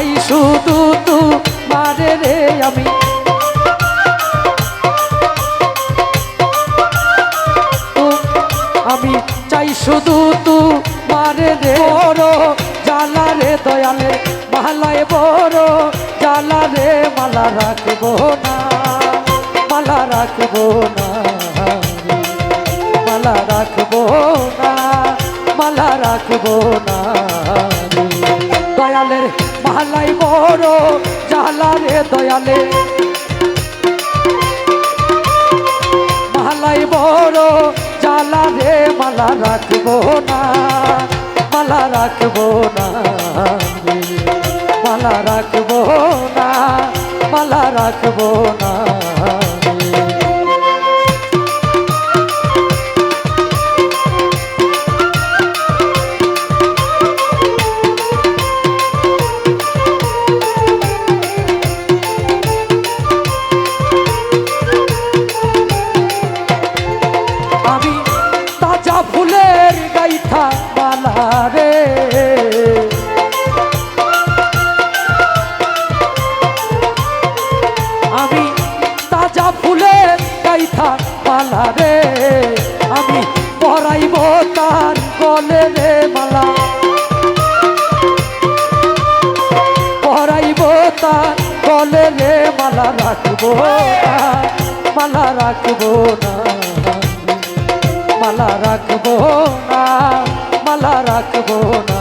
চাই শুধু তু মারে রে আমি। আমি চাই শুধু তু মারে রে। বড় জ্বালা রে দয়ালে মালায়, বড় জ্বালা রে মালা রাখব না, মালা রাখব না, মালা রাখব না, মালা রাখব না দয়ালের মালাই বড় জালা রে দয়ালে। ভালাই বড় জালা রে, মালা রাখব না, মালা রাখব না মালা রাখব না, মালা রাখব না। আমি তাজা ফুলের গাইথা মালা রে। আমি তাজা ফুলের গাইথা মালা রে। আমি পরাইব তার গলে রে মালা। পরাইব তার গলে রে মালা রাখব মালা রাখব না। মালা রাখব না মালা রাখব না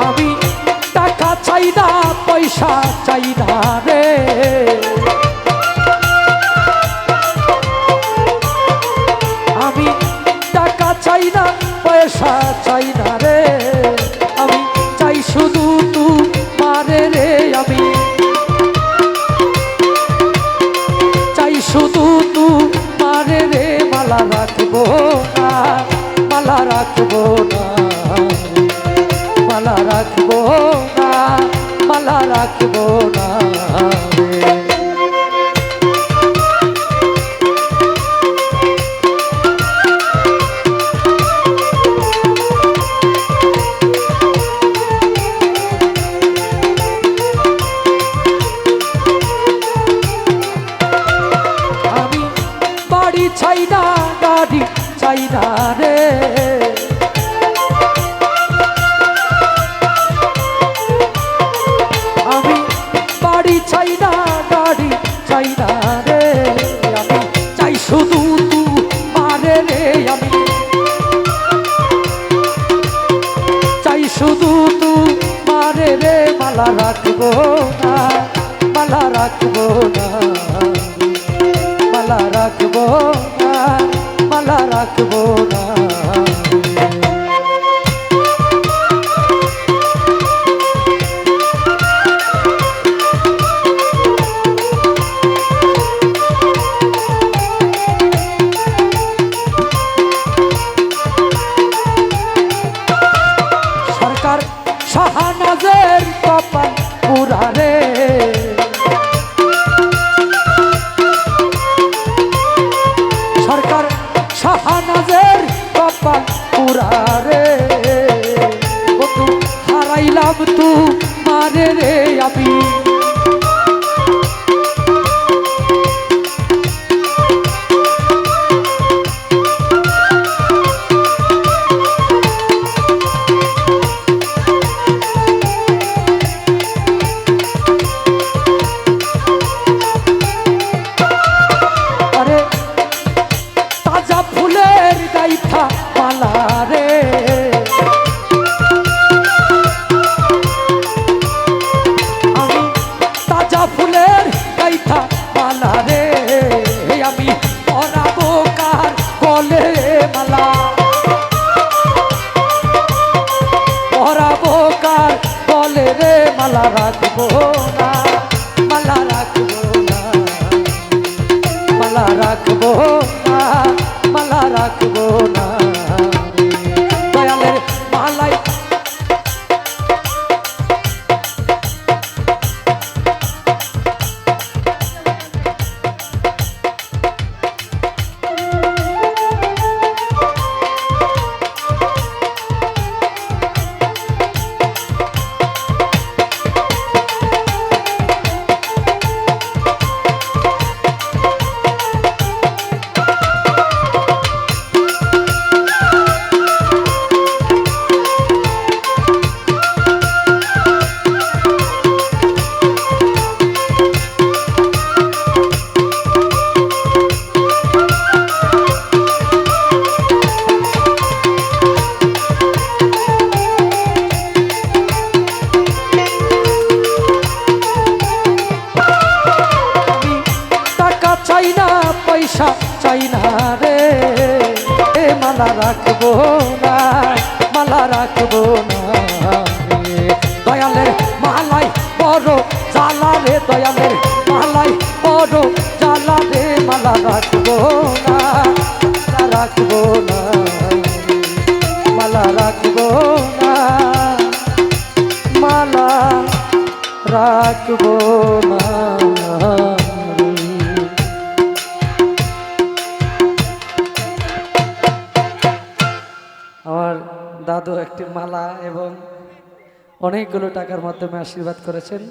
আমি টাকা চাই না পয়সা চাই চাই না পয়সা চাই না রে। আমি চাই শুধু তু মারে রে আমি বাড়ি গাড়ি চাইনা রে। আমি বাড়ি চাইনা গাড়ি চাইনা রে। আমি চাই শুধু তু মারে রে, আমি চাই শুধু তু মারে রে। মালা রাখব না, মালা রাখব না, মালা রাখব না। মালা রে আমি পরাবো কার কলে মালা? পরাবো কার কলে রে মালা রাখব? না রে এ মালা রাখব না, মালা রাখব না দয়ালের মালাই বড় জালা রে, দয়ালের মালাই বড় জালা রে, মালা রাখব না রাখব না মালা রাখব না, মালা রাখব না। আমার দাদু একটি মালা এবং অনেকগুলো টাকার মাধ্যমে আশীর্বাদ করেছেন।